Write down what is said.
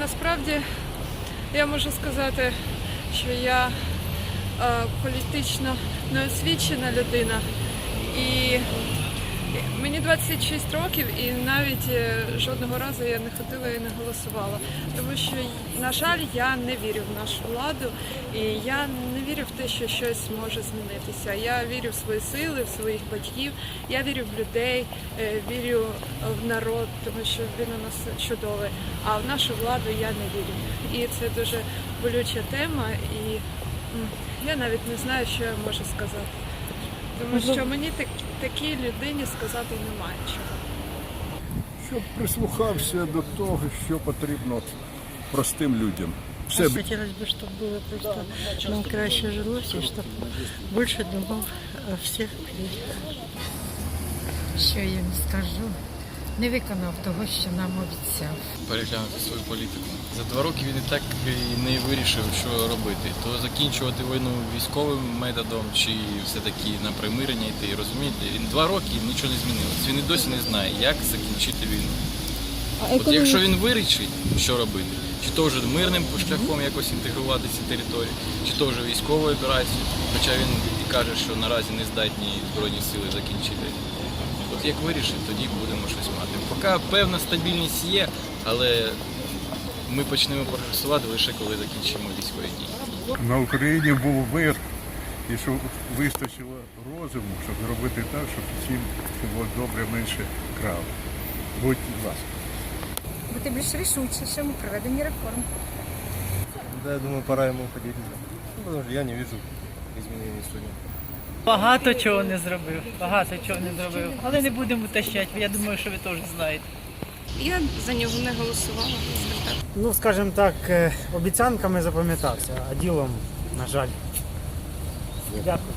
насправді я можу сказати, що я е, політично неосвічена людина. І мені 26 років, і навіть е, жодного разу я не ходила і не голосувала. Тому що, на жаль, я не вірю в нашу владу, і я не вірю в те, що щось може змінитися. Я вірю в свої сили, в своїх батьків, я вірю в людей, е, вірю в народ, тому що він у нас чудовий. А в нашу владу я не вірю. І це дуже болюча тема, і я навіть не знаю, що я можу сказати. Тому що мені так, такій людині сказати немає чого. щоб прислухався до того, що потрібно простим людям. Все Хотелось бы, чтобы было просто нам краще жилось, и чтобы больше думал о всех людях. Що я їм скажу? Не виконав того, що нам обіцяв. переглянути свою політику. За два роки він і так і не вирішив, що робити. То закінчувати війну військовим методом, чи все-таки на примирення йти. Розумієте, він два роки нічого не змінилось. Він і досі не знає, як закінчити війну. От якщо він вирішить, що робити, чи то вже мирним шляхом якось інтегрувати ці території, чи то вже військовою операцією, хоча він і каже, що наразі не здатні збройні сили закінчити. От як вирішить, тоді будемо щось мати. Поки певна стабільність є, але ми почнемо прогресувати лише коли закінчимо військові дії. на Україні був мир і щоб вистачило розуму, щоб зробити так, щоб всім було добре, менше крали. Будь ласка. бути більш рішучішим у проведенні реформ. Да, я думаю, пора ему уходить. Ну, я не вижу изменений сегодня. Багато чого не зробив, багато чого не зробив. Але не будемо утащати, я думаю, що ви теж знаєте. Я за нього не голосувала. Ну, скажімо так, е, обіцянками запам'ятався, а ділом, на жаль. Дякую.